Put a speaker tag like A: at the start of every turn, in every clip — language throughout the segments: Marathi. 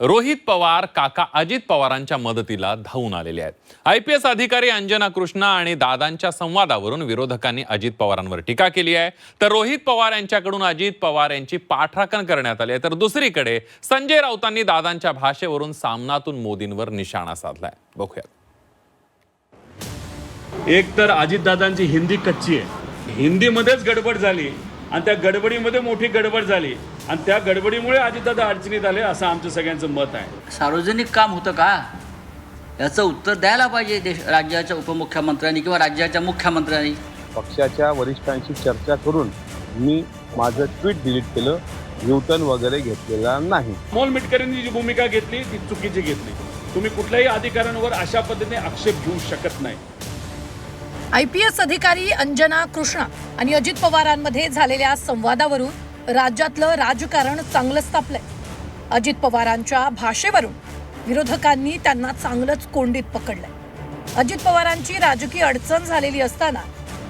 A: रोहित पवार काका अजित पवारांच्या मदतीला धावून आलेले आहेत. आय पी एस अधिकारी अंजना कृष्णा आणि दादांच्या संवादावरून विरोधकांनी अजित पवारांवर टीका केली आहे. तर रोहित पवार यांच्याकडून अजित पवार यांची पाठराखण करण्यात आली आहे. तर दुसरीकडे संजय राऊतांनी दादांच्या भाषेवरून सामनातून मोदींवर निशाणा साधलाय. बघूया
B: एक तर अजितदादांची हिंदी कच्ची आहे. हिंदीमध्येच गडबड झाली आणि त्या गडबडीमध्ये मोठी गडबड झाली. आणि त्या गडबडीमुळे अजितदादा अडचणीत आले असं आमचं सगळ्यांचं मत आहे.
C: सार्वजनिक काम होतं का? याचं उत्तर द्यायला पाहिजे देश राज्याच्या उपमुख्यमंत्र्यांनी किंवा राज्याच्या मुख्यमंत्र्यांनी.
D: पक्षाच्या वरिष्ठांशी चर्चा करून मी माझं ट्विट डिलीट केलं न्यूटन वगैरे घेतलेला नाही.
B: मोल मिटकरींनी जी भूमिका घेतली ती चुकीची घेतली. तुम्ही कुठल्याही अधिकाऱ्यांवर अशा पद्धतीने आक्षेप घेऊ शकत नाही.
E: आय पी एस अधिकारी अंजना कृष्णा आणि अजित पवारांमध्ये झालेल्या संवादावरून राज्यातलं राजकारण चांगलंच तापलंय अजित पवारांच्या भाषेवरून विरोधकांनी त्यांना चांगलंच कोंडीत पकडलंय. अजित पवारांची राजकीय अडचण झालेली असताना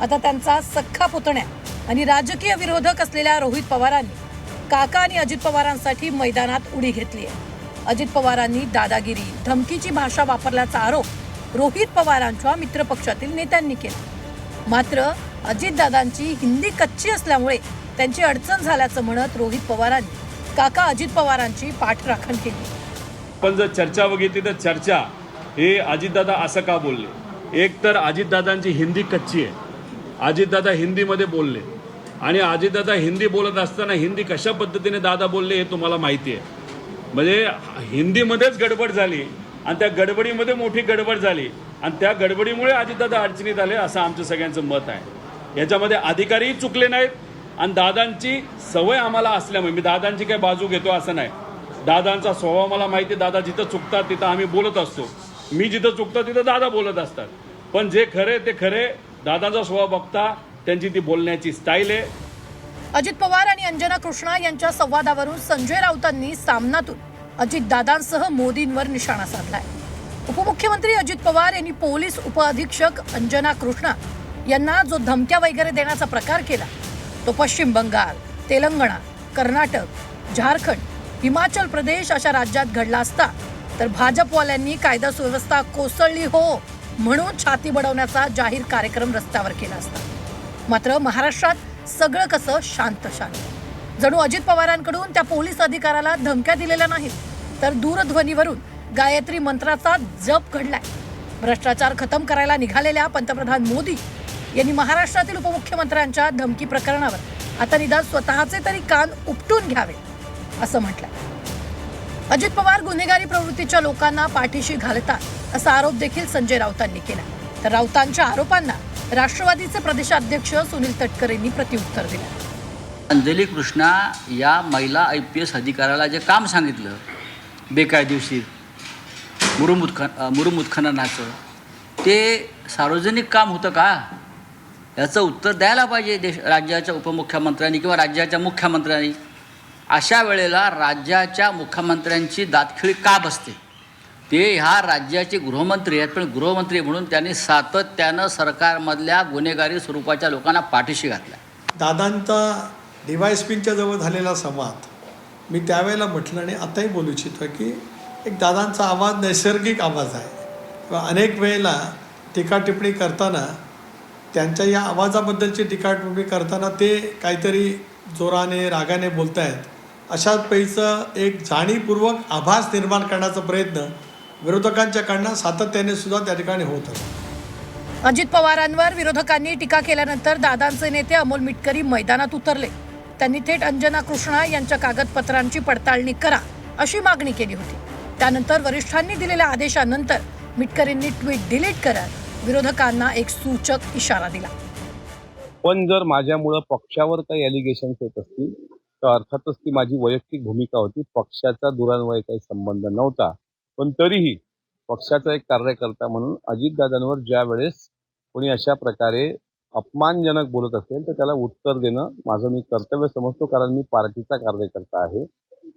E: आता त्यांचा सख्खा पुतण्या आणि राजकीय विरोधक असलेल्या रोहित पवारांनी काका आणि अजित पवारांसाठी मैदानात उडी घेतली आहे अजित पवारांनी दादागिरी धमकीची भाषा वापरल्याचा आरोप रोहित पवारांच्या मित्रपक्षातील नेत्यांनी केला. मात्र अजितदादांची हिंदी कच्ची असल्यामुळे त्यांची अडचण झाल्याचं म्हणत रोहित पवारांनी काका अजित पवारांची पाठराखण केली.
B: पण जर चर्चा बघितली तर चर्चा हे अजितदादा असं का बोलले? एक तर अजितदादांची हिंदी कच्ची आहे. अजितदादा हिंदीमध्ये बोलले. आणि अजितदादा हिंदी बोलत असताना हिंदी कशा पद्धतीने दादा बोलले हे तुम्हाला माहिती आहे. म्हणजे हिंदीमध्येच गडबड झाली आणि त्या गडबडीमध्ये मोठी गडबड झाली आणि त्या गडबडीमुळे अजितदादा अडचणीत आले असं आमचं सगळ्यांचं मत आहे. याच्यामध्ये अधिकारीही चुकले नाहीत. आणि दादांची सवय आम्हाला असल्यामुळे मी दादांची काही बाजू घेतो असं नाही. दादांचा स्वभाव मला माहिती आहे दादा जिथं चुकतात तिथं आम्ही बोलत असतो. मी जिथं चुकतो तिथं दादा बोलत असतात. पण जे खरे ते खरे दादांचा स्वभाव बघता त्यांची ती बोलण्याची स्टाईल आहे.
E: अजित पवार आणि अंजना कृष्णा यांच्या संवादावरून संजय राऊतांनी सामनातून अजित दादांसह मोदींवर निशाणा साधलाय. उपमुख्यमंत्री अजित पवार यांनी पोलीस उपअधीक्षक अंजना कृष्णा यांना जो धमक्या वगैरे देण्याचा प्रकार केला तो पश्चिम बंगाल तेलंगणा कर्नाटक झारखंड हिमाचल प्रदेश अशा राज्यात घडला असता तर भाजपवाल्यांनी कायदा सुव्यवस्था कोसळली हो म्हणून छाती बडवण्याचा जाहीर कार्यक्रम रस्त्यावर केला असता. मात्र महाराष्ट्रात सगळं कसं शांत शांत. जणू अजित पवारांकडून त्या पोलीस अधिकाऱ्याला धमक्या दिलेल्या नाहीत तर दूरध्वनीवरून गायत्री मंत्राचा जप घडलाय. भ्रष्टाचार खतम करायला निघालेल्या पंतप्रधान मोदी यांनी महाराष्ट्रातील उपमुख्यमंत्र्यांच्या धमकी प्रकरणावर आता निदान स्वतःचे तरी कान उपटून घ्यावे असं म्हटलं अजित पवार गुन्हेगारी प्रवृत्तीच्या लोकांना पाठीशी घालतात असा आरोप देखील संजय राऊतांनी केला. तर राऊतांच्या आरोपांना राष्ट्रवादीचे प्रदेशाध्यक्ष सुनील तटकरेंनी प्रत्युत्तर दिलं.
C: अंजली कृष्णा या महिला आय पी एस अधिकाऱ्याला जे काम सांगितलं बेकायदेशीर मुरुम उत्खन मुरुम उत्खननाचं ते सार्वजनिक काम होतं का? याचं उत्तर द्यायला पाहिजे देश राज्याच्या उपमुख्यमंत्र्यांनी किंवा राज्याच्या मुख्यमंत्र्यांनी. अशा वेळेला राज्याच्या मुख्यमंत्र्यांची दातखिळी का बसते? ते ह्या राज्याचे गृहमंत्री आहेत पण गृहमंत्री म्हणून त्यांनी सातत्यानं सरकारमधल्या गुन्हेगारी स्वरूपाच्या लोकांना पाठीशी घातल्या.
F: दादांचा डी जवळ झालेला संवाद मी त्यावेळेला म्हटलं आणि आताही बोलू इच्छितो की एक दादांचा आवाज नैसर्गिक आवाज आहे. किंवा अनेक वेळेला टीका टिप्पणी करताना त्यांच्या या आवाजाबद्दलची टीका करताना ते काहीतरी जोराने रागाने बोलत आहेत अशा पैचं एक जाणीवपूर्वक आभास निर्माण करण्याचा प्रयत्न विरोधकांच्याकडनं सातत्याने सुद्धा त्या ठिकाणी होत आहे.
E: अजित पवारांवर विरोधकांनी टीका केल्यानंतर दादांचे नेते अमोल मिटकरी मैदानात उतरले. त्यांनी थेट अंजना कृष्णा यांच्या कागदपत्रांची पडताळणी करा अशी मागणी केली होती. त्यानंतर वरिष्ठांनी दिलेल्या आदेशानंतर मिटकरींनी ट्विट डिलीट करत विरोधकांना एक सूचक इशारा दिला.
D: पण जर माझ्यामुळं पक्षावर काही एलिगेशन्स येत असतील तर अर्थातच ती माझी वैयक्तिक भूमिका होती. पक्षाचा दुरान्वये काही संबंध नव्हता. पण तरीही पक्षाचा एक कार्यकर्ता म्हणून अजितदादांवर ज्या वेळेस कोणी अशा प्रकारे अपमानजनक बोलत असेल तर त्याला उत्तर देणं माझं मी कर्तव्य समजतो कारण मी पार्टीचा कार्यकर्ता आहे.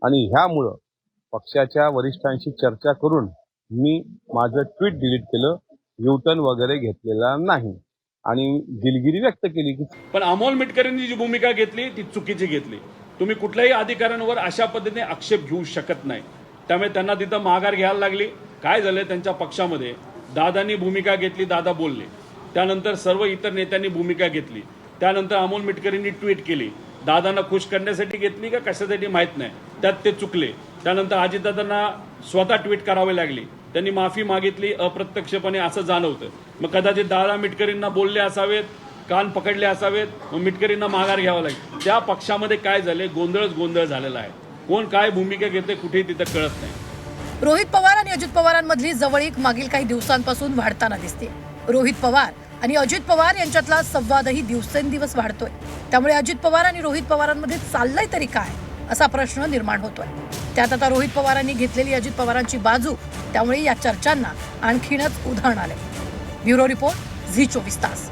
D: आणि ह्यामुळं पक्षाच्या वरिष्ठांशी चर्चा करून मी माझं ट्विट डिलीट केलं. न्यूटन वगैरे घेतलेला नाही. आणि दिलगिरी व्यक्त केली की
B: पण अमोल मिटकरींनी जी भूमिका घेतली ती चुकीची घेतली. तुम्ही कुठल्याही अधिकाऱ्यांवर अशा पद्धतीने आक्षेप घेऊ शकत नाही. त्यामुळे त्यांना तिथं माघार घ्यायला लागली. काय झालं त्यांच्या पक्षामध्ये? दादांनी भूमिका घेतली दादा बोलले. त्यानंतर सर्व इतर नेत्यांनी भूमिका घेतली. त्यानंतर अमोल मिटकरींनी ट्विट केली. दादांना खुश करण्यासाठी घेतली का कशासाठी माहीत नाही. त्यात ते चुकले. त्यानंतर अजितदादांना स्वतः ट्विट करावे लागली. त्यांनी माफी मागितली अप्रत्यक्षपणे असं जाणवतं. मग कदाचित दादा मिटकरींना बोलले असावेत कान पकडले असावेत मग मिटकरींना माघार घ्यावा लागेल. त्या पक्षामध्ये काय झाले गोंधळच गोंधळ झालेला आहे. कोण काय भूमिका घेते कुठेही तिथं कळत नाही.
E: रोहित पवार आणि अजित पवारांमधली जवळीक मागील काही दिवसांपासून वाढताना दिसते. रोहित पवार आणि अजित पवार यांच्यातला संवादही दिवसेंदिवस वाढतोय. त्यामुळे अजित पवार आणि रोहित पवारांमध्ये चाललंय तरी काय असा प्रश्न निर्माण होतोय. त्यात आता रोहित पवारांनी घेतलेली अजित पवारांची बाजू त्यामुळे या चर्चांना आणखीनच उधाण आले ब्युरो रिपोर्ट झी चोवीस तास.